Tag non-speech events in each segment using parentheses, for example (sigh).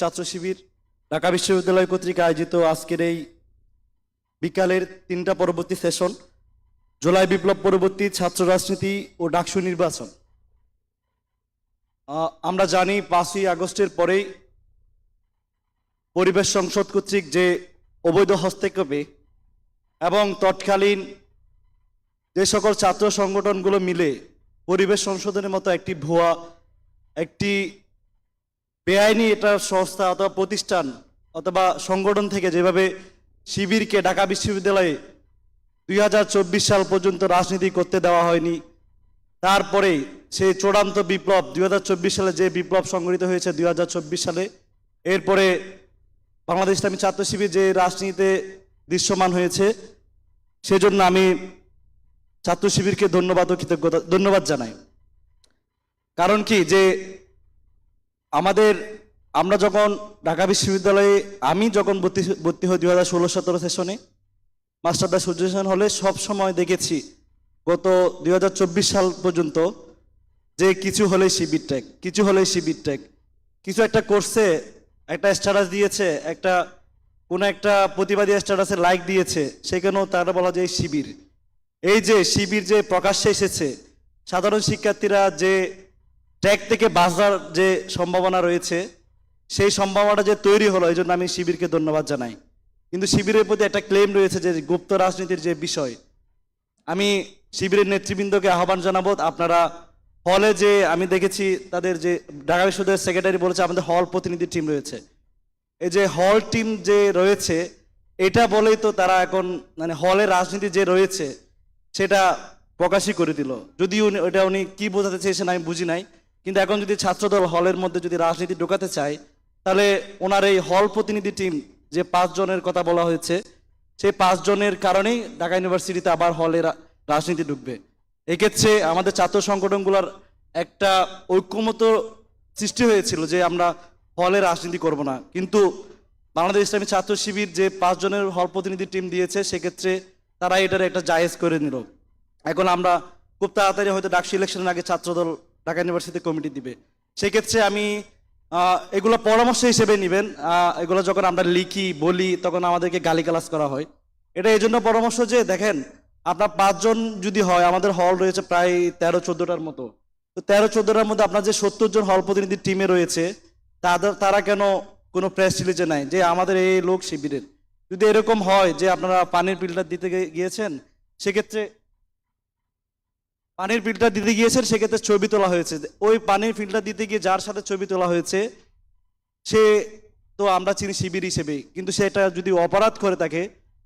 ছাত্র শিবির, ঢাকা বিশ্ববিদ্যালয় কর্তৃক আয়োজিত আজকের এই বিকালের তিনটা পরবর্তী সেশন, জুলাই বিপ্লব পরবর্তী ছাত্র রাজনীতি ও ডাকসু নির্বাচন। আমরা জানি পাঁচই আগস্টের পরেই পরিবেশ সংসদ কর্তৃক যে অবৈধ হস্তক্ষেপে এবং তৎকালীন যে সকল ছাত্র সংগঠনগুলো মিলে পরিবেশ সংশোধনের মতো একটি ভুয়া, একটি বেআইনি এটা সংস্থা অথবা প্রতিষ্ঠান অথবা সংগঠন থেকে যেভাবে শিবিরকে ঢাকা বিশ্ববিদ্যালয়ে দুই হাজার চব্বিশ সাল পর্যন্ত রাজনীতি করতে দেওয়া হয়নি, তারপরে সেই চূড়ান্ত বিপ্লব দুই হাজার চব্বিশ সালে যে বিপ্লব সংগঠিত হয়েছে দু হাজার চব্বিশ সালে, এরপরে বাংলাদেশ ইসলামী ছাত্র শিবির যে রাজনীতিতে দৃশ্যমান হয়েছে, সেজন্য আমি ছাত্র শিবিরকে ধন্যবাদ ও কৃতজ্ঞতা, ধন্যবাদ জানাই। কারণ কি? যে আমাদের, আমরা যখন ঢাকা বিশ্ববিদ্যালয়ে, আমি যখন ভর্তি ভর্তি হই দু হাজার ষোলো সতেরো সেশনে, মাস্টারদা সূর্যসেন হলে সব সময় দেখেছি গত দু হাজার চব্বিশ সাল পর্যন্ত যে কিছু হলে শিবির ট্যাগ কিছু হলে শিবির ট্যাগ কিছু একটা করছে, একটা স্ট্যাটাস দিয়েছে, একটা, কোনো একটা প্রতিবাদী স্ট্যাটাসে লাইক দিয়েছে, সেখানেও তারা বলা যায় শিবির। এই যে শিবির যে প্রকাশ্যে এসেছে, সাধারণ শিক্ষার্থীরা যে ট্যাগ থেকে বাঁচার যে সম্ভাবনা রয়েছে, সেই সম্ভাবনাটা যে তৈরি হলো, এই জন্য আমি শিবিরকে ধন্যবাদ জানাই। কিন্তু শিবিরের প্রতি একটা ক্লেম রয়েছে যে গুপ্ত রাজনীতির যে বিষয়, আমি শিবিরের নেতৃবৃন্দকে আহ্বান জানাব। আপনারা হলে যে আমি দেখেছি, তাদের যে ঢাকা বিশ্ববিদ্যালয়ের সেক্রেটারি বলেছে, আমাদের হল প্রতিনিধি টিম রয়েছে। এই যে হল টিম যে রয়েছে, এটা বলেই তো তারা এখন মানে হলে রাজনীতি যে রয়েছে, সেটা প্রকাশই করে দিল। যদিও ওটা উনি কি বোঝাতে চেয়েছেন আমি বুঝি নাই। কিন্তু এখন যদি ছাত্রদল হলের মধ্যে যদি রাজনীতি ঢোকাতে চায়, তাহলে ওনার এই হল প্রতিনিধি টিম যে পাঁচজনের কথা বলা হয়েছে, সেই পাঁচজনের কারণেই ঢাকা ইউনিভার্সিটিতে আবার হলে রাজনীতি ঢুকবে। এক্ষেত্রে আমাদের ছাত্র সংগঠনগুলোর একটা ঐক্যমত সৃষ্টি হয়েছিল যে আমরা হলে রাজনীতি করব না। কিন্তু বাংলাদেশ ইসলামী ছাত্র শিবির যে পাঁচজনের হল প্রতিনিধি টিম দিয়েছে, সেক্ষেত্রে তারা এটার একটা জায়েজ করে নিল। এখন আমরা খুব তাড়াতাড়ি হয়তো ডাকসি ইলেকশনের আগে ছাত্রদল ঢাকা ইউনিভার্সিটি কমিটি দিবে। সেক্ষেত্রে আমি এগুলো পরামর্শ হিসেবে নেবেন। এগুলো যখন আমরা লিখি, বলি, তখন আমাদেরকে গালিগালাজ করা হয়। এটা এই জন্য পরামর্শ যে, দেখেন, আপনার পাঁচজন যদি হয়, আমাদের হল রয়েছে প্রায় তেরো, চোদ্দোটার মতো। তো তেরো, চোদ্দোটার মধ্যে আপনার যে সত্তর জন হল প্রতিনিধি টিমে রয়েছে, তাদের, তারা কেন কোনো প্রেস রিলিজে নাই? যে, আমাদের এই লোক শিবিরের। যদি এরকম হয় যে, আপনারা পানির ফিল্টার দিতে গিয়েছেন, সেক্ষেত্রে পানির ফিল্টার দিতে গিয়েছেন, সেক্ষেত্রে ছবি তোলা হয়েছে। ওই পানির ফিল্টার দিতে গিয়ে যার সাথে ছবি তোলা হয়েছে, সে তো আমরা চিনি শিবির হিসেবে। কিন্তু সেটা যদি অপরাধ করে থাকে,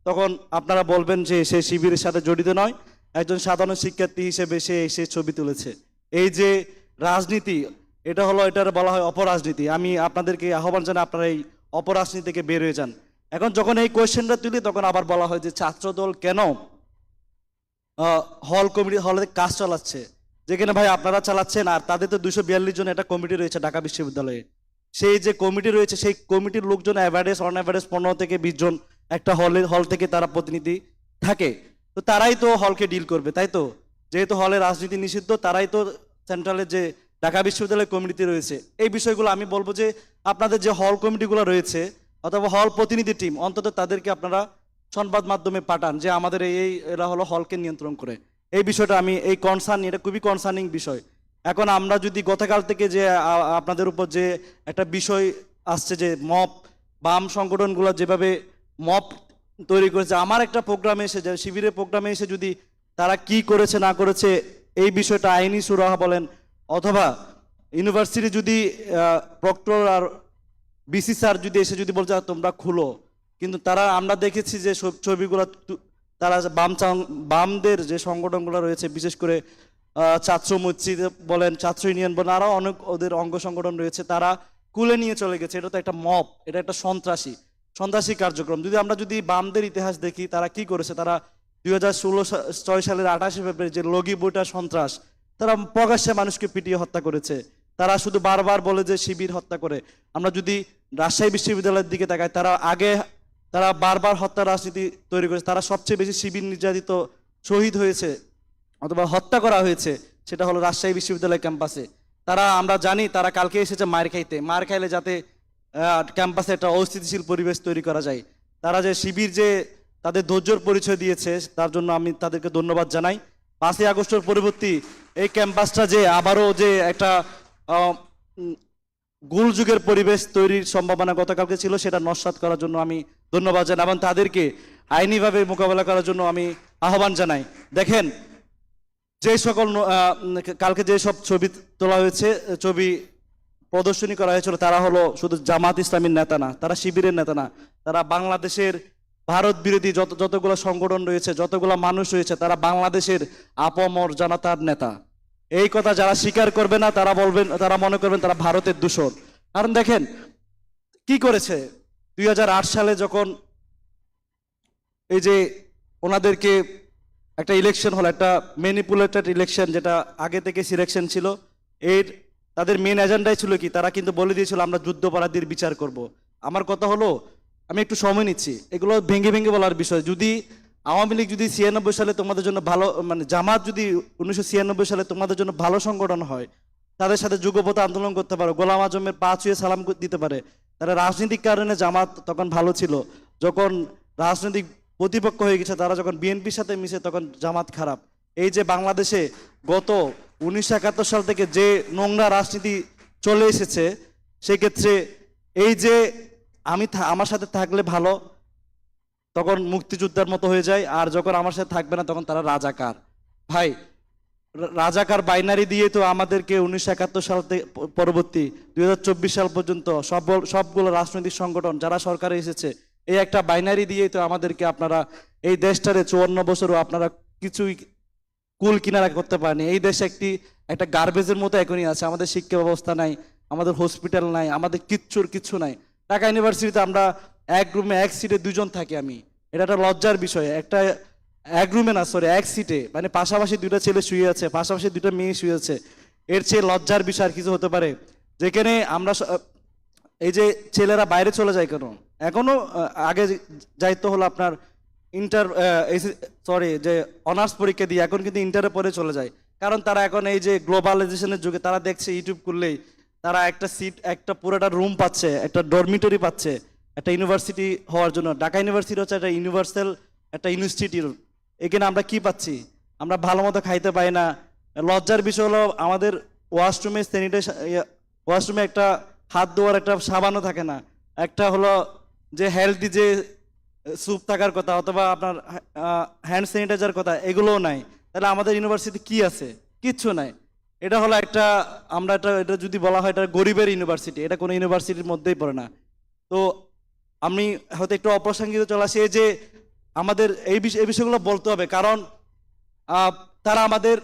তখন আপনারা বলবেন যে সে শিবিরের সাথে জড়িত নয়, একজন সাধারণ শিক্ষার্থী হিসেবে সে এসে ছবি তুলেছে। এই যে রাজনীতি, এটা হলো, এটার বলা হয় অপরাজনীতি। আমি আপনাদেরকে আহ্বান জানাই, আপনারা এই অপরাজনীতি থেকে বের হয়ে যান। এখন যখন এই কোয়েশ্চেনটা তুলি, তখন আবার বলা হয় যে ছাত্রদল কেন হল কমিটি হলে কাজ চালাচ্ছে। যেখানে ভাই আপনারা চালাচ্ছেন আর তাদের তো দুশো বিয়াল্লিশ জন একটা কমিটি রয়েছে ঢাকা বিশ্ববিদ্যালয়ে। সেই যে কমিটি রয়েছে, সেই কমিটির লোকজন অ্যাভারেজ অন অ্যাভারেজ পনেরো থেকে বিশ জন একটা হলে হল থেকে তারা প্রতিনিধি থাকে। তো তারাই তো হলকে ডিল করবে, তাই তো? যেহেতু হলে রাজনীতি নিষিদ্ধ, তারাই তো সেন্ট্রালের যে ঢাকা বিশ্ববিদ্যালয় কমিটি রয়েছে। এই বিষয়গুলো আমি বলব যে, আপনাদের যে হল কমিটিগুলো রয়েছে, অথবা হল প্রতিনিধি টিম অন্তত তাদেরকে আপনারা সংবাদ মাধ্যমে পাঠান যে আমাদের এই এরা হলো হলকে নিয়ন্ত্রণ করে। এই বিষয়টা আমি, এই কনসার্ন এটা খুবই কনসার্নিং বিষয়। এখন আমরা যদি গতকাল থেকে যে আপনাদের উপর যে একটা বিষয় আসছে যে মপ বাম সংগঠনগুলো যেভাবে মপ তৈরি করেছে, আমার একটা প্রোগ্রামে এসে যে শিবিরের প্রোগ্রামে এসে যদি তারা কি করেছে, না করেছে, এই বিষয়টা আইনি সুরাহা বলেন, অথবা ইউনিভার্সিটি যদি প্রক্টর আর বিসি স্যার যদি এসে যদি বলছে "আর তোমরা খুলো। কিন্তু তারা, আমরা দেখেছি যে ছবিগুলো তারা বাম বামদের যে সংগঠনগুলো রয়েছে, বিশেষ করে ছাত্র মসজিদ বলেন, ছাত্র ইউনিয়ন বলেন আরও অনেক ওদের অঙ্গ সংগঠন রয়েছে, তারা কুলে নিয়ে চলে গেছে। এটা তো একটা মপ এটা একটা সন্ত্রাসী সন্ত্রাসী কার্যক্রম। যদি আমরা যদি বামদের ইতিহাস দেখি, তারা কি করেছে? তারা দুই হাজার ষোলো ছয় সালের আঠাশে ফেব্রুয়ারি যে লগি বইটা সন্ত্রাস, তারা প্রকাশ্যে মানুষকে পিটিয়ে হত্যা করেছে। তারা শুধু বারবার বলে যে শিবির হত্যা করে। আমরা যদি রাজশাহী বিশ্ববিদ্যালয়ের দিকে তাকাই, তারা আগে তারা বারবার হত্যা রাজনীতি তৈরি করেছে। তারা সবচেয়ে বেশি শিবির নির্যাতিত শহীদ হয়েছে, অথবা হত্যা করা হয়েছে, সেটা হলো রাজশাহী বিশ্ববিদ্যালয় ক্যাম্পাসে। তারা, আমরা জানি, তারা কালকে এসেছে মার খাইতে। মার খাইলে যাতে ক্যাম্পাসে একটা অস্থিতিশীল পরিবেশ তৈরি করা যায়। তারা যে শিবির যে তাদের ধৈর্যর পরিচয় দিয়েছে, তার জন্য আমি তাদেরকে ধন্যবাদ জানাই। পাঁচই আগস্টের পরবর্তী এই ক্যাম্পাসটা যে আবারও যে একটা আহ, উম, গোল যুগের পরিবেশ তৈরির সম্ভাবনা গতকালকে ছিল সেটা নস্বাত করার জন্য আমি ধন্যবাদ জানাই এবং তাদেরকে আইনিভাবে মোকাবেলা করার জন্য আমি আহ্বান জানাই। দেখেন যে সকল কালকে যে সব ছবি তোলা হয়েছে ছবি প্রদর্শনী করা হয়েছিল তারা হলো শুধু জামাত ইসলামীর নেতা না তারা শিবিরের নেতা না তারা বাংলাদেশের ভারত বিরোধী যত যতগুলো সংগঠন রয়েছে যতগুলো মানুষ রয়েছে তারা বাংলাদেশের আপমর জনতার নেতা। এই কথা যারা স্বীকার করবে না, তারা বলবেন, তারা মনে করবেন তারা ভারতের দূষণ। কারণ দেখেন, কি করেছে? দুই হাজার আট সালে যখন এই যে ওনাদেরকে একটা ইলেকশন হলো, একটা ম্যানিপুলেটেড ইলেকশন যেটা আগে থেকে সিলেকশন ছিল, এর তাদের মেন এজেন্ডাই ছিল কি? তারা কিন্তু বলে দিয়েছিল, আমরা যুদ্ধপরাধীর বিচার করব। আমার কথা হলো, আমি একটু সময় নিচ্ছি। এগুলো ভেঙে ভেঙে বলার বিষয়। যদি আওয়ামী লীগ যদি ছিয়ানব্বই সালে তোমাদের জন্য ভালো মানে জামাত যদি উনিশশো ছিয়ানব্বই সালে তোমাদের জন্য ভালো সংগঠন হয়, তাদের সাথে যুগপথ আন্দোলন করতে পারো, গোলাম আজমের পা ছুঁয়ে সালাম দিতে পারে, তারা রাজনৈতিক কারণে জামাত তখন ভালো ছিল, যখন রাজনৈতিক প্রতিপক্ষ হয়ে গেছে, তারা যখন বিএনপির সাথে মিশে তখন জামাত খারাপ। এই যে বাংলাদেশে গত উনিশশো একাত্তর সাল থেকে যে নোংরা রাজনীতি চলে এসেছে, সেক্ষেত্রে এই যে আমি আমার সাথে থাকলে ভালো তখন মুক্তিযোদ্ধার মতো হয়ে যায়, আর যখন আমার সাথে থাকবে না, তখন তারা রাজাকার। ভাই রাজাকার বাইনারি দিয়ে তো আমাদেরকে উনিশশো একাত্তর সাল থেকে পরবর্তী দুই হাজার চব্বিশ সাল পর্যন্ত সব সবগুলো রাজনৈতিক সংগঠন যারা সরকারে এসেছে, এই একটা বাইনারি দিয়েই তো আমাদেরকে আপনারা এই দেশটারে চুয়ান্ন বছরও আপনারা কিছুই কুল কিনারা করতে পারেনি। এই দেশে একটি একটা গার্বেজের মতো এখনই আছে। আমাদের শিক্ষা ব্যবস্থা নাই, আমাদের হসপিটাল নাই, আমাদের কিচ্ছুর কিচ্ছু নাই। ঢাকা ইউনিভার্সিটিতে আমরা এক রুমে এক সিটে দুজন থাকি আমি। এটা একটা লজ্জার বিষয়। একটা এক রুমে না সরি এক সিটে মানে পাশাপাশি দুইটা ছেলে শুয়ে আছে পাশাপাশি দুইটা মেয়ে শুয়ে আছে। এর চেয়ে লজ্জার বিষয় আর কিছু হতে পারে। যেখানে আমরা এই যে ছেলেরা বাইরে চলে যায় কেন? এখনও আহ, আগে যাইতে হলো আপনার ইন্টার সরি যে অনার্স পরীক্ষা দিয়ে এখন কিন্তু ইন্টারে পরে চলে যায়। কারণ তারা এখন এই যে গ্লোবালাইজেশনের যুগে তারা দেখছে ইউটিউব করলেই তারা একটা সিট একটা পুরোটা রুম পাচ্ছে একটা ডরমিটরি পাচ্ছে। একটা ইউনিভার্সিটি হওয়ার জন্য, ঢাকা ইউনিভার্সিটি হচ্ছে একটা ইউনিভার্সাল একটা ইনস্টিটিউট এখানে আমরা কি পাচ্ছি? আমরা ভালো মতো খাইতে পাই না। লজ্জার বিষয় হলো আমাদের ওয়াশরুমে স্যানিটাইজেশন ওয়াশরুমে একটা হাত ধোয়ার একটা সাবানও থাকে না। একটা হলো যে হেলদি যে স্যুপ থাকার কথা অথবা আপনার হ্যান্ড স্যানিটাইজার কথা, এগুলোও নাই। তাহলে আমাদের ইউনিভার্সিটি কি আছে? কিচ্ছু নাই। এটা হলো একটা, আমরা এটা এটা যদি বলা হয় এটা গরিবের ইউনিভার্সিটি, এটা কোনো ইউনিভার্সিটির মধ্যেই পড়ে না। তো আমি হয়তো একটু অপ্রাসঙ্গিক চলে আসি, এই যে আমাদের এই বিষয়, এই বিষয়গুলো বলতে হবে। কারণ তারা আমাদের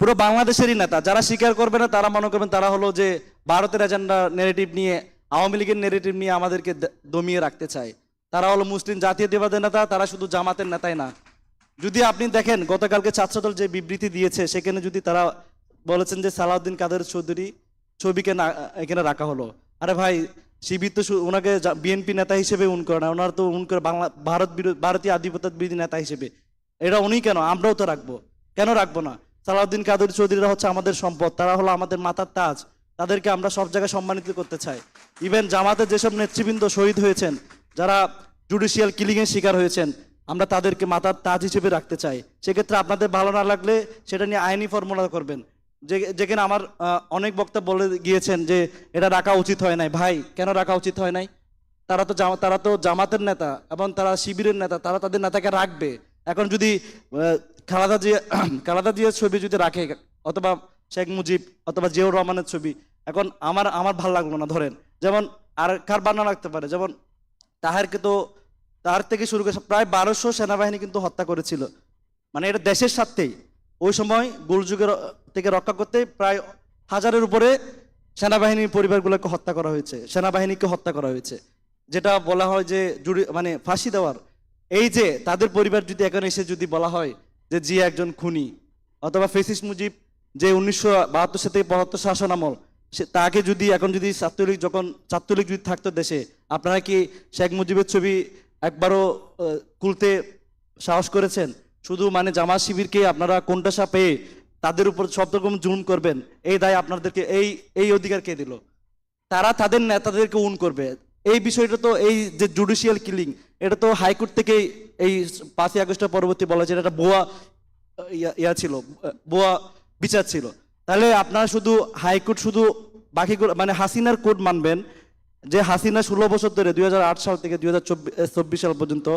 পুরো বাংলাদেশেরই নেতা। যারা স্বীকার করবে না, তারা মনে করবেন তারা হলো যে ভারতের এজেন্ডা নেগেটিভ নিয়ে, আওয়ামী লীগের নেগেটিভ নিয়ে আমাদেরকে দমিয়ে রাখতে চায়। তারা হলো মুসলিম জাতীয়তাবাদের নেতা, তারা শুধু জামাতের নেতাই না। যদি আপনি দেখেন, গতকালকে ছাত্রদল যে বিবৃতি দিয়েছে, সেখানে যদি তারা বলেছেন যে সালাউদ্দিন কাদের চৌধুরী ছবিকে না, এখানে রাখা হলো। আরে ভাই শিবির তো ওনাকে বিএনপি নেতা হিসেবে উন করে না, ওনার তো উন করে বাংলা, ভারত বিরোধী ভারতীয় আধিপত্য বিরোধী নেতা হিসেবে। এটা উনি কেন? আমরাও তো রাখব। কেন রাখব না? সালাউদ্দিন কাদের চৌধুরীরা হচ্ছে আমাদের সম্পদ, তারা হলো আমাদের মাথার তাজ। তাদেরকে আমরা সব জায়গায় সম্মানিত করতে চাই। ইভেন জামাতের যেসব নেতৃবৃন্দ শহীদ হয়েছেন, যারা জুডিশিয়াল কিলিংয়ের শিকার হয়েছেন, আমরা তাদেরকে মাথার তাজ হিসেবে রাখতে চাই। সেক্ষেত্রে আপনাদের ভালো না লাগলে সেটা নিয়ে আইনি ফর্মুলা করবেন। যে, যেখানে আমার অনেক বক্তা বলে গিয়েছেন যে, এটা রাখা উচিত হয় নাই। ভাই, কেন রাখা উচিত হয় নাই? তারা তো তারা তো জামাতের নেতা এবং তারা শিবিরের নেতা, তারা তাদের নেতাকে রাখবে। এখন যদি খালাদা জিয়া, (clears throat) খালাদা জিয়ার ছবি যদি রাখে, অথবা শেখ মুজিব অথবা জিয়াউর রহমানের ছবি, এখন আমার আমার ভালো লাগল না, ধরেন। যেমন আর কার বান্না লাগতে পারে? যেমন তাহারকে তো তার থেকে শুরু করে প্রায় বারোশো সেনাবাহিনী কিন্তু হত্যা করেছিল। মানে এটা দেশের স্বার্থেই। ওই সময় গোলযুগের থেকে রক্ষা করতে প্রায় হাজারের উপরে সেনাবাহিনীর পরিবারগুলোকে হত্যা করা হয়েছে, সেনাবাহিনীকে হত্যা করা হয়েছে। যেটা বলা হয় যে জুড়ি মানে ফাঁসি দেওয়ার। এই যে তাদের পরিবার যদি এখন এসে যদি বলা হয় যে জি একজন খুনি, অথবা ফেসিস মুজিব যে উনিশশো বাহাত্তর সাল থেকে বাহাত্তর শাসন আমল, সে তাকে যদি এখন যদি ছাত্রলীগ যখন, ছাত্রলীগ যদি থাকতো দেশে, আপনারা কি শেখ মুজিবের ছবি একবারও খুলতে সাহস করেছেন? শুধু মানে জামা শিবিরকে আপনারা কোনটা পেয়ে তাদের উপর সব রকম জুলুম করবেন। এই দায় আপনাদেরকে, এই এই অধিকার কে দিল? তারা তাদের নেতাদেরকে উন করবে। এই বিষয়টা তো এই যে জুডিশিয়াল কিলিং এটা তো হাইকোর্ট থেকে এই পাঁচই আগস্টের পরবর্তী বলা যায়, এটা বোয়া ইয়া- ছিল বোয়া বিচার ছিল। তাহলে আপনারা শুধু হাইকোর্ট শুধু বাকি মানে হাসিনার কোড মানবেন, যে হাসিনা ষোলো বছর ধরে, দুই হাজার আট সাল থেকে দুই চব্বিশ সাল পর্যন্ত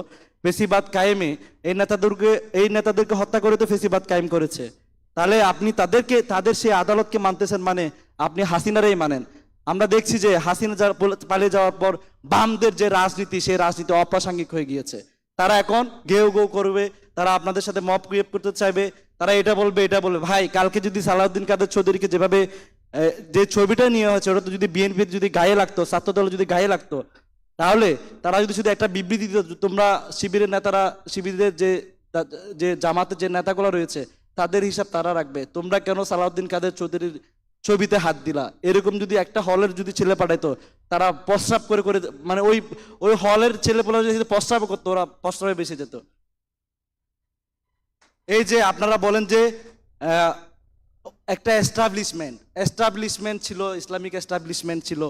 ফেসিবাদ কায়েমে এই নেতাদেরকে এই নেতাদেরকে হত্যা করে তো ফেসিবাদ কায়েম করেছে। তাহলে আপনি তাদেরকে, তাদের সেই আদালতকে মানতেছেন মানে আপনি হাসিনারাই মানেন। আমরা দেখছি যে হাসিনা পালিয়ে যাওয়ার পর বামদের যে রাজনীতি, সেই রাজনীতি অপ্রাসঙ্গিক হয়ে গিয়েছে। তারা এখন গেউ গেউ করবে, তারা আপনাদের সাথে মপ ক্রিয়েট করতে চাইবে, তারা এটা বলবে এটা বলবে। ভাই, কালকে যদি সালাউদ্দিন কাদের চৌধুরীকে যেভাবে যে ছবিটা নিয়ে হয়েছে, ওটা তো যদি বিএনপির যদি গায়ে লাগতো ছাত্র দল যদি গায়ে লাগতো, তাহলে তারা যদি শুধু একটা বিবৃতি দিত তোমরা শিবিরের নেতারা, শিবিরের যে যে জামাতের যে নেতাগুলো রয়েছে তাদের হিসাব তারা রাখবে। তোমরা কেন সালাউদ্দিন কাদের চৌধুরীর ছবিতে হাত দিলা? এরকম যদি একটা হলের যদি ছেলে পাঠাইতো, তারা প্রস্রাব করে করে মানে ওই ওই হলের ছেলে পোলা যদি প্রস্রাব করতো, ওরা প্রস্রাবে বেঁচে যেত। এই যে আপনারা বলেন যে একটা এস্টাবলিশমেন্ট এস্টাবলিশমেন্ট ছিল, ইসলামিক এস্টাবলিশমেন্ট ছিল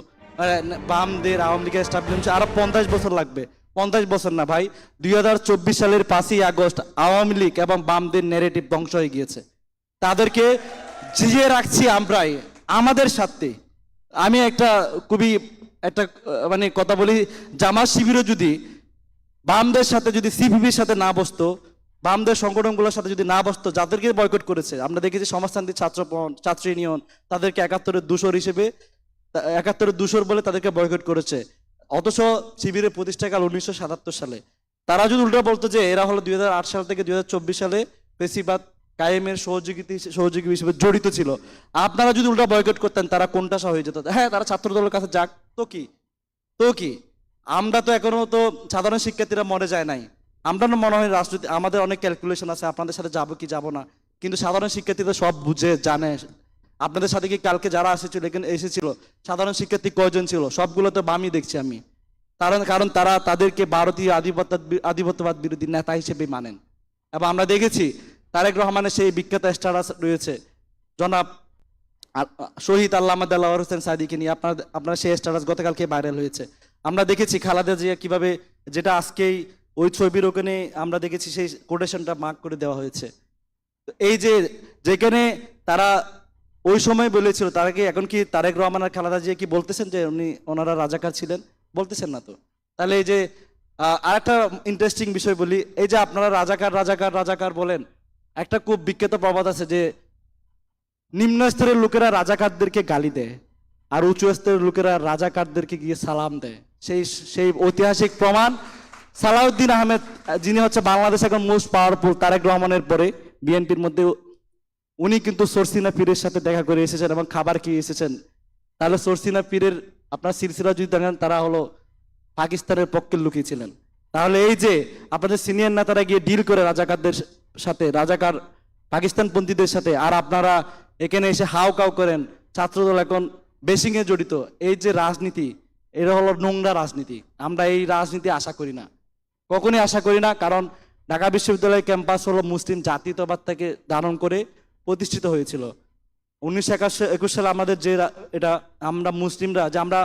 বামদের, আওয়ামী লীগের এস্টাবলিশমেন্ট আরও পঞ্চাশ বছর লাগবে। পঞ্চাশ বছর না ভাই, দুই হাজার চব্বিশ সালের পাঁচই আগস্ট আওয়ামী লীগ এবং বামদের নেরেটিভ ধ্বংস হয়ে গিয়েছে। তাদেরকে জিয়ে রাখছি আমরাই, আমাদের সাথে আমি একটা খুবই, একটা মানে কথা বলি, জামাত শিবিরও যদি বামদের সাথে যদি সিপিবির সাথে না বসতো, বামদের সংগঠনগুলোর সাথে যদি না বসতো, যাদেরকে বয়কট করেছে, আমরা দেখেছি সমাজতান্ত্রিক ছাত্র ছাত্র ইউনিয়ন তাদেরকে একাত্তরের দূষর হিসেবে একাত্তরের দূষর বলে তাদেরকে বয়কট করেছে। অথচ শিবিরের প্রতিষ্ঠাকাল উনিশশো সাতাত্তর সালে। তারা যদি উল্টো বলতো যে এরা হলো দুই হাজার আট সাল থেকে দুই সালে বেশিরভাগ কায়েমের সহযোগিতা সহযোগী হিসেবে জড়িত ছিল। আপনারা যদি উল্টা বয়কট করতেন, তারা কোনটা সহ হয়ে যেত? হ্যাঁ তারা ছাত্র দলের কাছে যাক। তো কি? তো কি? আমরা তো এখনও তো সাধারণ শিক্ষার্থীরা মরে যায় নাই। আমরা মনে হয় রাজনীতি, আমাদের অনেক ক্যালকুলেশন আছে, আপনাদের সাথে যাব কি যাব না। কিন্তু সাধারণ শিক্ষার্থীরা সব বুঝে, জানে আপনাদের সাথে কি কালকে যারা এসেছিল, এখানে এসেছিল, সাধারণ শিক্ষার্থী কয়জন ছিল, সবগুলো তো বামই দেখছি আমি। কারণ কারণ তারা তাদেরকে ভারতীয় আধিপত্য, আধিপত্যবাদ বিরোধী নেতা হিসেবে মানেন। এবং আমরা দেখেছি, তারেক রহমানের সেই বিখ্যাত স্ট্যাটাস রয়েছে। জনাব শহীদ আল্লামা দেলাওয়ার হোসেন সাদিকে নিয়ে আপনার আপনার সেই স্ট্যাটাস গতকালকে ভাইরাল হয়েছে। আমরা দেখেছি খালাদা জিয়া কীভাবে, যেটা আজকেই ওই ছবির ওখানে আমরা দেখেছি, সেই কোটেশনটা মার্ক করে দেওয়া হয়েছে। এই যে, যেখানে তারা ওই সময় বলেছিল, তারা কি এখন কি তারেক রহমান আর খালাদা জিয়া কি বলতেছেন যে উনি ওনারা রাজাকার ছিলেন? বলতেছেন না তো। তাহলে এই যে আরেকটা ইন্টারেস্টিং বিষয় বলি, এই যে আপনারা রাজাকার রাজাকার রাজাকার বলেন, একটা খুব বিখ্যাত প্রবাদ আছে যে নিম্ন স্তরের লোকেরা রাজাকারদেরকে গালি দেয়, আর উঁচু স্তরের লোকেরা রাজাকারদেরকে গিয়ে সালাম দেয়। সেই সেই ঐতিহাসিক প্রমাণ সালাউদ্দিন আহমেদ, যিনি হচ্ছে বাংলাদেশ এখন মোস্ট পাওয়ারফুল তারেক রহমানের পরে, বিএনপির মধ্যে উনি কিন্তু সরসিনা পীরের সাথে দেখা করে এসেছেন এবং খাবার খেয়ে এসেছেন। তাহলে সরসিনা পীরের আপনার সিলসিলা যদি দেখেন তারা হলো পাকিস্তানের পক্ষে লুকিয়েছিলেন তাহলে এই যে আপনাদের সিনিয়র নেতারা গিয়ে ডিল করে রাজাকারদের সাথে, রাজাকার পাকিস্তানপন্থীদের সাথে, আর আপনারা এখানে এসে হাও কাউ করেন, ছাত্রদল এখন বেসিং এ জড়িত, এই যে রাজনীতি এটা হলো নোংরা রাজনীতি। আমরা এই রাজনীতি আশা করি না। কখনই আশা করি না, কারণ ঢাকা বিশ্ববিদ্যালয়ের ক্যাম্পাস হলো মুসলিম জাতীয়তাবাদ থেকে ধারণ করে প্রতিষ্ঠিত হয়েছিল। উনিশশো একাশি একুশ সালে আমাদের যে এটা, আমরা মুসলিমরা, যে আমরা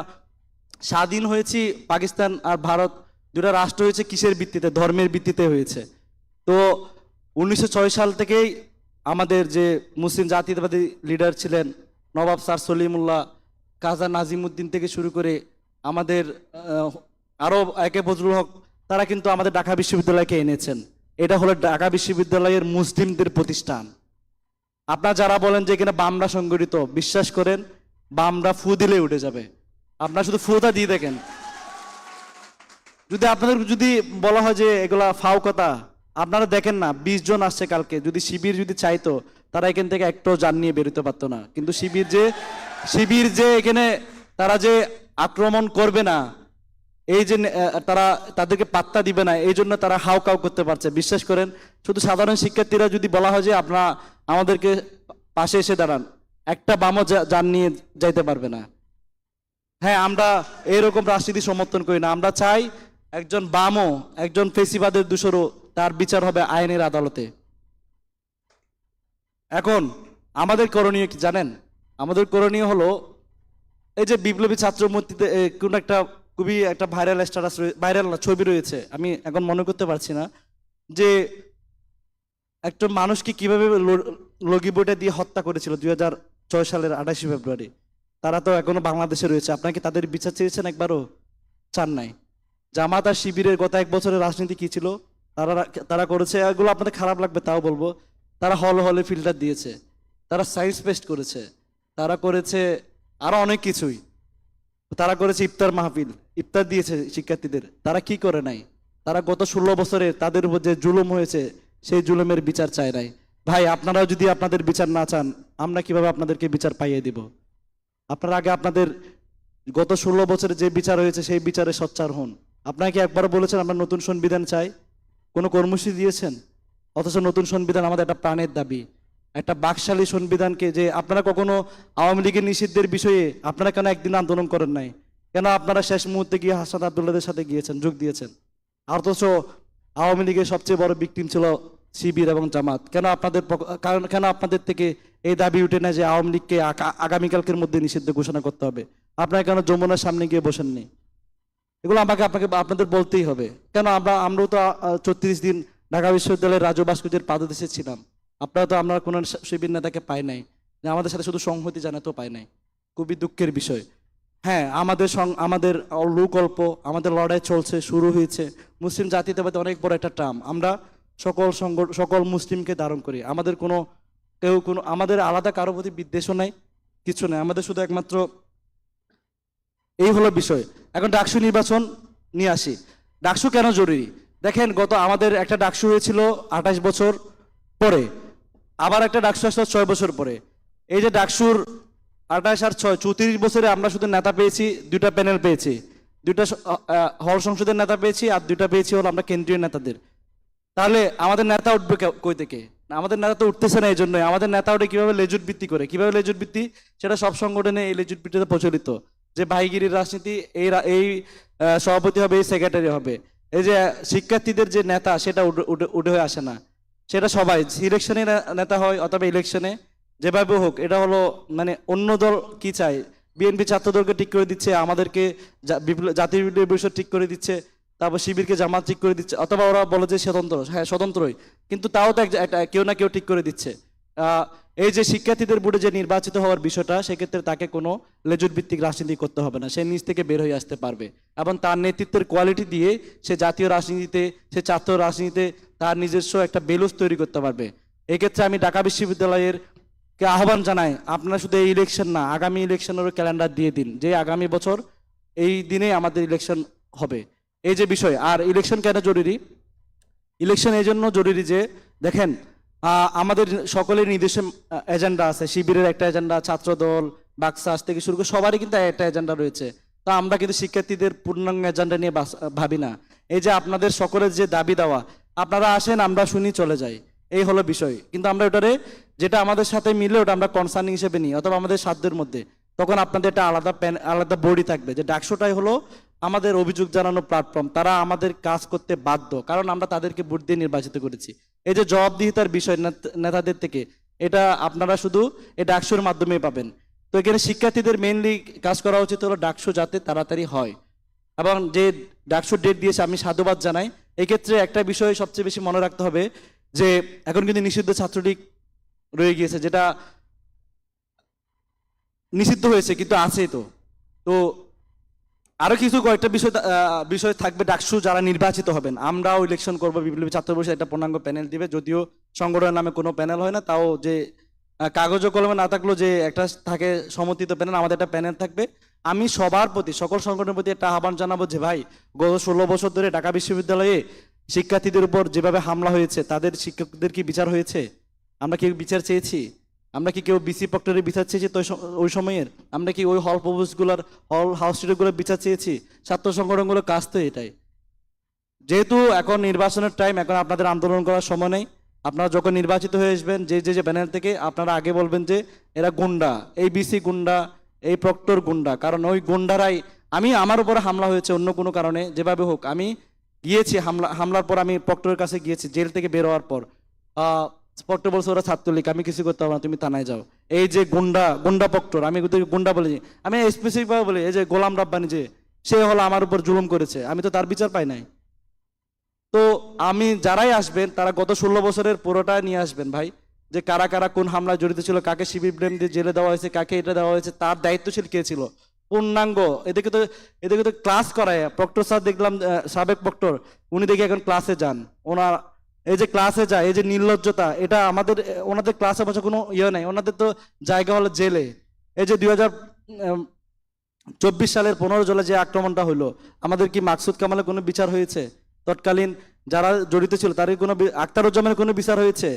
স্বাধীন হয়েছি, পাকিস্তান আর ভারত দুটা রাষ্ট্র হয়েছে, কিসের ভিত্তিতে? ধর্মের ভিত্তিতে হয়েছে। তো উনিশশো ছয় সাল থেকেই আমাদের যে মুসলিম জাতীয়তাবাদী লিডার ছিলেন নবাব স্যার সলিমুল্লাহ কাজা নাজিমুদ্দিন থেকে শুরু করে আমাদের আরও একে ফজলুল হক, তারা কিন্তু আমাদের ঢাকা বিশ্ববিদ্যালয়কে এনেছেন। এটা হলো ঢাকা বিশ্ববিদ্যালয়ের মুসলিমদের প্রতিষ্ঠান। আপনারা যারা বলেন যে এখানে বামরা সংগঠিত, বিশ্বাস করেন, বামরা ফু দিলে উঠে যাবে। আপনারা শুধু ফুটা দিয়ে দেখেন। যদি আপনাদের যদি বলা হয় যে এগুলা ফাও কথা, আপনারা দেখেন না, বিশ জন আসছে কালকে। যদি শিবির যদি চাইতো, তারা এখান থেকে একটাও যান নিয়ে বেরোতে পারতো না। কিন্তু শিবির যে শিবির যে এখানে তারা যে আক্রমণ করবে না, এই যে তারা তাদেরকে পাত্তা দিবে না, এই জন্য তারা হাও কাউ করতে পারছে। বিশ্বাস করেন, শুধু সাধারণ শিক্ষার্থীরা যদি বলা হয় যে আপনারা আমাদেরকে পাশে এসে দাঁড়ান। একটা বামও যান নিয়ে যাইতে পারবে না। হ্যাঁ আমরা এরকম রাজনীতি সমর্থন করি না। আমরা চাই একজন বামও, একজন ফেসিবাদের দূষরও তার বিচার হবে আইনের আদালতে। এখন আমাদের করণীয় কি জানেন? আমাদের করণীয় হলো এই যে বিপ্লবী ছাত্র মূর্তিতে কোন একটা খুবই একটা ভাইরাল স্ট্যাটাস ভাইরাল ছবি রয়েছে। আমি এখন মনে করতে পারছি না যে একটা মানুষকে কীভাবে ল- লগি বইটা দিয়ে হত্যা করেছিল দুই হাজার ছয় সালের আঠাশে ফেব্রুয়ারি? তারা তো এখনও বাংলাদেশে রয়েছে। আপনাকে তাদের বিচার চেয়েছেন একবারও? চান নাই। জামাত আর শিবিরের গত এক বছরের রাজনীতি কি ছিল? তারা তারা করেছে, এগুলো আপনাদের খারাপ লাগবে, তাও বলব। তারা হল হলে ফিল্টার দিয়েছে। তারা সায়েন্স পেস্ট করেছে। তারা করেছে আরও অনেক কিছুই। তারা করেছে ইফতার মাহফিল। ইফতার দিয়েছে শিক্ষার্থীদের। তারা কি করে নাই? তারা গত ষোলো বছরে তাদের উপর যে জুলুম হয়েছে সেই জুলুমের বিচার চায় নাই। ভাই, আপনারাও যদি আপনাদের বিচার না চান, আমরা কীভাবে আপনাদেরকে বিচার পাইয়ে দিব? আপনারা আগে আপনাদের গত ষোলো বছরে যে বিচার হয়েছে, সেই বিচারে সচ্চার হন। আপনাকে একবার বলেছেন, আমরা নতুন সংবিধান চাই? কোনো কর্মসূচি দিয়েছেন? অথচ নতুন সংবিধান আমাদের একটা প্রাণের দাবি। একটা বাকশালী সংবিধানকে যে আপনারা কখনো আওয়ামী লীগের নিষিদ্ধের বিষয়ে আপনারা কেন একদিন আন্দোলন করেন নাই? কেন আপনারা শেষ মুহূর্তে গিয়ে হাসান আবদুল্লাদের সাথে গিয়েছেন, যোগ দিয়েছেন? অথচ আওয়ামী লীগের সবচেয়ে বড় বিক্টিম ছিল শিবির এবং জামাত। কেন আপনাদের কারণ কেন আপনাদের থেকে এই দাবি উঠে না যে আওয়ামী লীগকে আগামীকালকের মধ্যে নিষিদ্ধ ঘোষণা করতে হবে? আপনারা কেন যমুনার সামনে গিয়ে বসেননি? এগুলো আমাকে আপনাকে আপনাদের বলতেই হবে। কেন আমরা আমরাও তো ছত্রিশ দিন ঢাকা বিশ্ববিদ্যালয়ের রাজু ভাস্কর্যের পাদদেশে ছিলাম। আপনারা তো, আমরা কোনো শিবির নেতাকে পাই নাই। আমাদের সাথে শুধু সংহতি জানাতেও পাই নাই। খুবই দুঃখের বিষয়। হ্যাঁ আমাদের সং- আমাদের লোক অল্প আমাদের লড়াই চলছে, শুরু হয়েছে। মুসলিম জাতিতে অনেক বড় একটা টার্ম। আমরা সকল সকল মুসলিমকে ধারণ করি। আমাদের কোনো, কেউ কোনো, আমাদের আলাদা কারও প্রতি বিদ্বেষও নাই, কিছু নাই। আমাদের শুধু একমাত্র এই হলো বিষয়। এখন ডাকসু নির্বাচন নিয়ে আসি। ডাকসু কেন জরুরি? দেখেন, গত আমাদের একটা ডাকসু হয়েছিল আঠাশ বছর পরে। আবার একটা ডাকসু আসলো ছয় বছর পরে। এই যে ডাকসুর আঠাশ আর ছয়, চৌত্রিশ বছরে আমরা শুধু নেতা পেয়েছি, দুইটা প্যানেল পেয়েছি। দুইটা হল সংসদের নেতা পেয়েছি আর দুইটা পেয়েছি হলো আমরা কেন্দ্রীয় নেতাদের। তাহলে আমাদের নেতা উঠবে কই থেকে? আমাদের নেতা তো উঠতেছে না এই জন্যই আমাদের নেতা উঠে কীভাবে লেজুট ভিত্তি করে? কীভাবে লেজুট ভিত্তি সেটা সব সংগঠনে এই লেজুট ভিত্তিতে প্রচলিত। যে ভাইগিরির রাজনীতি, এই এই সভাপতি হবে, এই সেক্রেটারি হবে। এই যে শিক্ষার্থীদের যে নেতা, সেটা উঠে হয়ে আসে না। সেটা সবাই ইলেকশনে নেতা হয় অথবা ইলেকশনে যেভাবে হোক, এটা হলো মানে অন্য দল কি চায়? বিএনপি ছাত্রদলকে ঠিক করে দিচ্ছে, আমাদেরকে জাতীয় পরিষদ ঠিক করে দিচ্ছে, তারপর শিবিরকে জামাত ঠিক করে দিচ্ছে, অথবা ওরা বলে যে স্বতন্ত্র হ্যাঁ স্বতন্ত্রই, কিন্তু তাও তো এক- একটা কেউ না কেউ ঠিক করে দিচ্ছে। এই যে শিক্ষার্থীদের বোর্ডে যে নির্বাচিত হওয়ার বিষয়টা, সেক্ষেত্রে তাকে কোনো লেজুর ভিত্তিক রাজনীতি করতে হবে না, সে নিজ থেকে বের হয়ে আসতে পারবে। এবং তার নেতৃত্বের কোয়ালিটি দিয়ে সে জাতীয় রাজনীতিতে, সে ছাত্র রাজনীতিতে তার নিজস্ব একটা বেলুস তৈরি করতে পারবে। এক্ষেত্রে আমি ঢাকা বিশ্ববিদ্যালয়ের কে আহ্বান জানায়, আপনারা শুধু এই ইলেকশন না, আগামী ইলেকশনেরও ক্যালেন্ডার দিয়ে দিন, যে আগামী বছর এই দিনে আমাদের ইলেকশন হবে। এই যে বিষয়, আর ইলেকশন কেন জরুরি? ইলেকশন এই জন্য জরুরি যে, দেখেন আমাদের সকলের নিজস্ব এজেন্ডা আছে, শিবিরের একটা এজেন্ডা ছাত্রদল, বাক্সাস থেকে শুরু করে সবারই কিন্তু একটা এজেন্ডা রয়েছে। তা আমরা কিন্তু শিক্ষার্থীদের পূর্ণাঙ্গ এজেন্ডা নিয়ে ভাবি না। এই যে আপনাদের সকলের যে দাবি দেওয়া, আপনারা আসেন, আমরা শুনি চলে যাই। এই হলো বিষয়। কিন্তু আমরা ওটারে যেটা আমাদের সাথে মিলে ওটা আমরা কনসার্নিং হিসেবে নিই, অথবা আমাদের সাধ্যের মধ্যে। তখন আপনাদের একটা আলাদা প্যান আলাদা বডি থাকবে, যে ডাকশোটাই হলো আমাদের অভিযোগ জানানো প্ল্যাটফর্ম তারা আমাদের কাজ করতে বাধ্য, কারণ আমরা তাদেরকে ভোট দিয়ে নির্বাচিত করেছি। এই যে জবাবদিহিতার বিষয় নেত- নেতাদের থেকে, এটা আপনারা শুধু এই ডাকসুর মাধ্যমে পাবেন। তো এখানে শিক্ষার্থীদের মেইনলি কাজ করা উচিত হলো ডাকসু যাতে তাড়াতাড়ি হয়। এবং যে ডাকসুর ডেট দিয়েছে, আমি সাধুবাদ জানাই। এক্ষেত্রে একটা বিষয় সবচেয়ে বেশি মনে রাখতে হবে যে এখন কিন্তু নিষিদ্ধ ছাত্রলীগ রয়ে গিয়েছে, যেটা নিষিদ্ধ হয়েছে, কিন্তু আছে তো। তো আরও কিছু কয়েকটা বিষয় বিষয় থাকবে, ডাকসু যারা নির্বাচিত হবেন। আমরাও ইলেকশন করব, বিপ্লবী ছাত্র পরিষদ একটা পূর্ণাঙ্গ প্যানেল দিবে। যদিও সংগঠনের নামে কোনো প্যানেল হয় না, তাও যে কাগজ কলমে না থাকলেও যে একটা থাকে সমর্থিত প্যানেল আমাদের একটা প্যানেল থাকবে। আমি সবার প্রতি, সকল সংগঠনের প্রতি একটা আহ্বান জানাব যে, ভাই, গত ষোলো বছর ধরে ঢাকা বিশ্ববিদ্যালয়ে শিক্ষার্থীদের উপর যেভাবে হামলা হয়েছে, তাদের শিক্ষকদের কি বিচার হয়েছে? আমরা কি বিচার চেয়েছি? আমরা কি কেউ বিসি প্রক্টরের বিচার চেয়েছি তো ওই সময়ের? আমরা কি ওই হল প্রভুসগুলোর হল হাউস স্টুডিওগুলোর বিচার চেয়েছি? ছাত্র সংগঠনগুলোর কাজ তো এটাই। যেহেতু এখন নির্বাচনের টাইম এখন আপনাদের আন্দোলন করার সময় নেই, আপনারা যখন নির্বাচিত হয়ে আসবেন, যে যে যে ব্যানার থেকে আপনারা আগে বলবেন যে, এরা গুন্ডা, এই বিসি গুন্ডা, এই প্রক্টর গুন্ডা, কারণ ওই গুন্ডারাই, আমি আমার উপরে হামলা হয়েছে অন্য কোনো কারণে, যেভাবে হোক, আমি গিয়েছি, হামলা, হামলার পর আমি প্রক্টরের কাছে গিয়েছি, জেল থেকে বের হওয়ার পর। প্রক্টর বলছে, ওরা ছাত্রলীগ, আমি কিছু করতে পারব না, তুমি থানায় যাও। এই যে গুন্ডা গুন্ডা প্রক্টর, আমি গুন্ডা বলি আমি স্পেসিফিক ভাবে বলি, এই যে গোলাম রাব্বানি যে, সে হলো আমার উপর জুলুম করেছে, আমি তো তার বিচার পাই নাই। তো আমি, যারাই আসবেন, তারা গত ষোলো বছরের পুরোটা নিয়ে আসবেন ভাই, যে কারা কারা কোন হামলায় জড়িত ছিল, কাকে শিবির ব্লেম দিয়ে জেলে দেওয়া হয়েছে, কাকে এটা দেওয়া হয়েছে, তার দায়িত্বশীল কে ছিল? পূর্ণাঙ্গ। এদিকে তো এদিকে তো ক্লাস করায়। প্রক্টর স্যার দেখলাম সাবেক প্রক্টর, উনি দেখি এখন ক্লাসে যান। ওনার এই যে ক্লাসে যায়, এই যে নির্লজ্জতা, এটা আমাদের, ওনাদের ক্লাসে বসে কোনো ইয়ে নাই। ওনাদের তো জায়গা হলো জেলে। এই যে দুই চব্বিশ সালের পনেরো জুলাই যে আক্রমণটা হলো, আমাদের কি মাকসুদ কামালের কোনো বিচার হয়েছে? তৎকালীন যারা জড়িত ছিল, তাদের কোনো আখতারুজ্জামানের কোনো বিচার হয়েছে?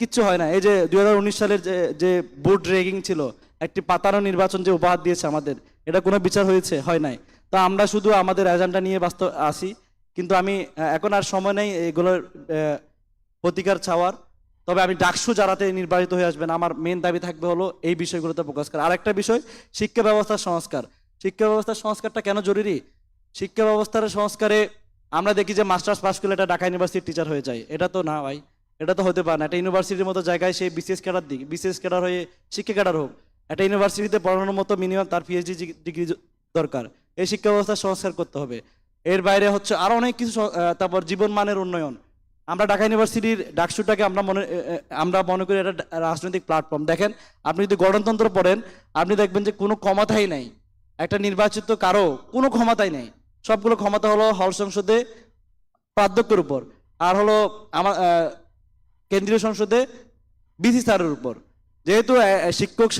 কিচ্ছু হয় না। এই যে দুই হাজার উনিশ সালের যে যে বুট রেগিং ছিল একটি পাতানো নির্বাচন যে উপহার দিয়েছে আমাদের, এটা কোনো বিচার হয়েছে, হয় নাই। তো আমরা শুধু আমাদের এজেন্ডা নিয়ে বাস্তব আসি কিন্তু আমি এখন আর সময় নেই এগুলোর প্রতিকার চাওয়ার। তবে আমি ডাকসু যারাতে নির্বাচিত হয়ে আসবেন, আমার মেন দাবি থাকবে হলো এই বিষয়গুলোতে ফোকাস করা। আরেকটা বিষয়, শিক্ষা ব্যবস্থার সংস্কার। শিক্ষা ব্যবস্থার সংস্কারটা কেন জরুরি? শিক্ষা ব্যবস্থার সংস্কারে আমরা দেখি যে মাস্টার্স পাস করলে এটা ঢাকা ইউনিভার্সিটির টিচার হয়ে যায়। এটা তো না ভাই, এটা তো হতে পারে না। একটা ইউনিভার্সিটির মতো জায়গায় সে বিসিএস ক্যাডার দিক বিসিএস ক্যাডার হয়ে শিক্ষা ক্যাডার হোক। একটা ইউনিভার্সিটিতে পড়ানোর মতো মিনিমাম তার পিএইচডি ডিগ্রি দরকার। এই শিক্ষা ব্যবস্থা সংস্কার করতে হবে। এর বাইরে হচ্ছে আরও অনেক কিছু তারপর জীবন মানের উন্নয়ন। আমরা ঢাকা ইউনিভার্সিটির ডাকসুটাকে আমরা মনে আমরা মনে করি এটা রাজনৈতিক প্ল্যাটফর্ম দেখেন, আপনি যদি গণতন্ত্র পড়েন, আপনি দেখবেন যে কোনো ক্ষমতাই নাই। একটা নির্বাচিত কারও কোনো ক্ষমতাই নেই। সবগুলো ক্ষমতা হলো হল সংসদে প্রাধ্যক্ষের উপর। আর হলো আমার কেন্দ্রীয় সংসদে বিসি স্যারের উপর। যেহেতু শিক্ষক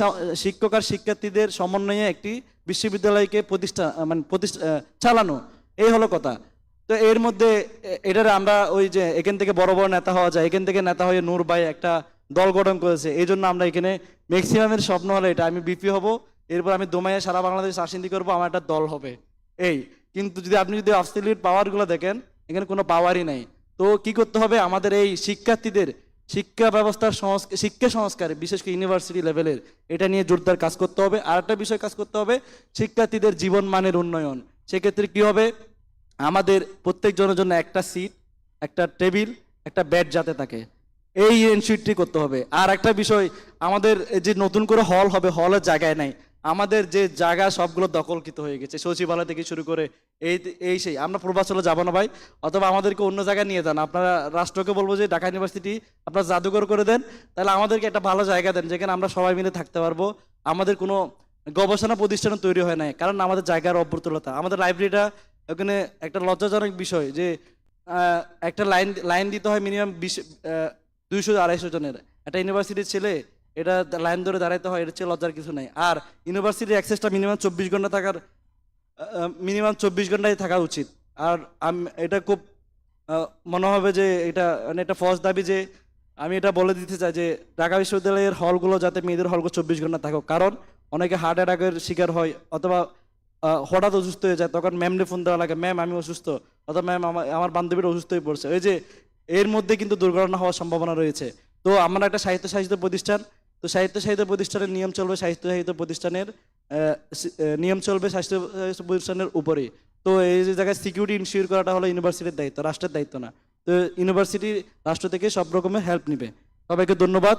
শিক্ষক আর শিক্ষার্থীদের সমন্বয়ে একটি বিশ্ববিদ্যালয়কে প্রতিষ্ঠা মানে প্রতিষ্ঠা চালানো, এই হলো কথা। তো এর মধ্যে এটার আমরা ওই যে এখান থেকে বড় বড় নেতা হওয়া যায়, এখান থেকে নেতা হয়ে নূর ভাই একটা দল গঠন করেছে। এই জন্য আমরা এখানে ম্যাক্সিমামের স্বপ্ন হলো এটা, আমি বিপি হব, এরপর আমি দোমাইয়ে সারা বাংলাদেশ রাজনীতি করব, আমার একটা দল হবে। এই, কিন্তু যদি আপনি যদি অবস্ট্রেলিয়ার পাওয়ারগুলো দেখেন, এখানে কোনো পাওয়ারই নাই। তো কি করতে হবে? আমাদের এই শিক্ষার্থীদের শিক্ষা ব্যবস্থার সংস্কার শিক্ষা সংস্কার, বিশেষ করে ইউনিভার্সিটি লেভেলের এটা নিয়ে জোরদার কাজ করতে হবে। আর একটা বিষয় কাজ করতে হবে, শিক্ষার্থীদের জীবন মানের উন্নয়ন। সেক্ষেত্রে কি হবে? আমাদের প্রত্যেকজনের জন্য একটা সিট একটা টেবিল একটা বেড যাতে থাকে। এই এনশিটটি করতে হবে। আর একটা বিষয়, আমাদের যে নতুন করে হল হবে হলের জায়গায় নাই। আমাদের যে জায়গা সবগুলো দখলকৃত হয়ে গেছে। সচিবালয় থেকে শুরু করে এই এই সেই, আমরা পূর্বাচলে যাব না ভাই, অথবা আমাদেরকে অন্য জায়গায় নিয়ে যান। আপনারা রাষ্ট্রকে বলব যে, ঢাকা ইউনিভার্সিটি আপনারা জাদুঘর করে দেন, তাহলে আমাদেরকে একটা ভালো জায়গা দেন, যেখানে আমরা সবাই মিলে থাকতে পারব। আমাদের কোনো গবেষণা প্রতিষ্ঠান তৈরি হয় নাই, কারণ আমাদের জায়গার অপ্রতুলতা আমাদের লাইব্রেরিটা ওখানে একটা লজ্জাজনক বিষয় যে একটা লাইন লাইন দিতে হয় মিনিমাম বিশ দুইশো আড়াইশো জনের। একটা ইউনিভার্সিটির ছেলে এটা লাইন ধরে দাঁড়াইতে হয় এটা চেয়ে লজ্জার কিছু নাই। আর ইউনিভার্সিটির অ্যাক্সেসটা মিনিমাম চব্বিশ ঘণ্টা থাকার মিনিমাম চব্বিশ ঘন্টায় থাকা উচিত। আর আম- এটা খুব মনে হবে যে এটা মানে এটা ফস দাবি যে আমি এটা বলে দিতে চাই যে ঢাকা বিশ্ববিদ্যালয়ের হলগুলো যাতে মেয়েদের হলগুলো চব্বিশ ঘণ্টা থাকুক। কারণ অনেকে হার্ট অ্যাটাকের শিকার হয়, অথবা হঠাৎ অসুস্থ হয়ে যায়, তখন ম্যামরে ফোন দেওয়া লাগে ম্যাম আমি অসুস্থ। অথবা ম্যাম আমার আমার বান্ধবীরা অসুস্থ হয়ে পড়ছে। ওই যে, এর মধ্যে কিন্তু দুর্ঘটনা হওয়ার সম্ভাবনা রয়েছে। তো আমরা একটা সাহিত্য সাহিত্য প্রতিষ্ঠান তো সাহিত্য সাহিত্য প্রতিষ্ঠানের নিয়ম চলবে সাহিত্য সাহিত্য প্রতিষ্ঠানের নিয়ম চলবে স্বাস্থ্য প্রতিষ্ঠানের উপরে। তো এই যে জায়গায় সিকিউরিটি ইনশিওর করাটা হলো ইউনিভার্সিটির দায়িত্ব, রাষ্ট্রের দায়িত্ব না। তো ইউনিভার্সিটি রাষ্ট্র থেকে সব রকমের হেল্প নিবে। সবাইকে ধন্যবাদ।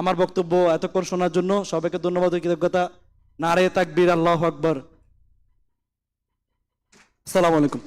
আমার বক্তব্য এতক্ষণ শোনার জন্য সবাইকে ধন্যবাদ ও কৃতজ্ঞতা। নারে তাকবির, আল্লাহ আকবর। আসসালামু আলাইকুম।